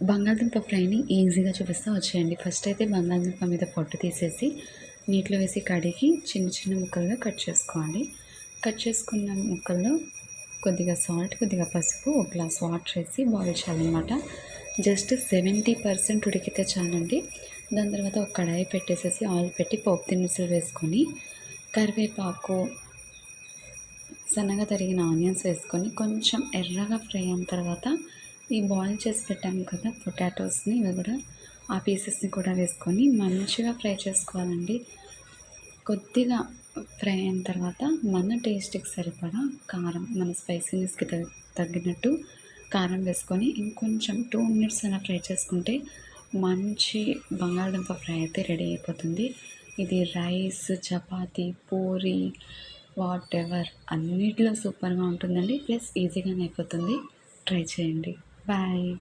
బంగాళదుంప ఫ్రైని ఈజీగా చూపిస్తూ వచ్చేయండి. ఫస్ట్ అయితే బంగాళదుంప మీద పొట్టు తీసేసి నీటిలో వేసి కడిగి చిన్న చిన్న ముక్కలుగా కట్ చేసుకోవాలి. కట్ చేసుకున్న ముక్కల్లో కొద్దిగా సాల్ట్ కొద్దిగా పసుపు ఒక గ్లాస్ వాటర్ వేసి బాయిల్ చేయాలన్నమాట. జస్ట్ సెవెంటీ పర్సెంట్ ఉడికితే చాలండి. దాని తర్వాత ఒక కడాయి పెట్టేసేసి ఆయిల్ పెట్టి పోపు దినుసులు వేసుకొని కరివేపాకు సన్నగా తరిగిన ఆనియన్స్ వేసుకొని కొంచెం ఎర్రగా ఫ్రై అయిన తర్వాత ఈ బాయిల్ చేసి పెట్టాము కదా పొటాటోస్ని ఇవి కూడా ఆ పీసెస్ని కూడా వేసుకొని మంచిగా ఫ్రై చేసుకోవాలండి. కొద్దిగా ఫ్రై అయిన తర్వాత మన టేస్ట్కి సరిపడా కారం మన స్పైసీనెస్కి తగ్గినట్టు కారం వేసుకొని ఇంకొంచెం టూ మినిట్స్ అలా ఫ్రై చేసుకుంటే మంచి బంగాళదుంప ఫ్రై అయితే రెడీ అయిపోతుంది. ఇది rice chapati puri whatever అన్నిటిలో సూపర్గా ఉంటుందండి. ప్లస్ ఈజీగానే అయిపోతుంది. ట్రై చేయండి. Bye.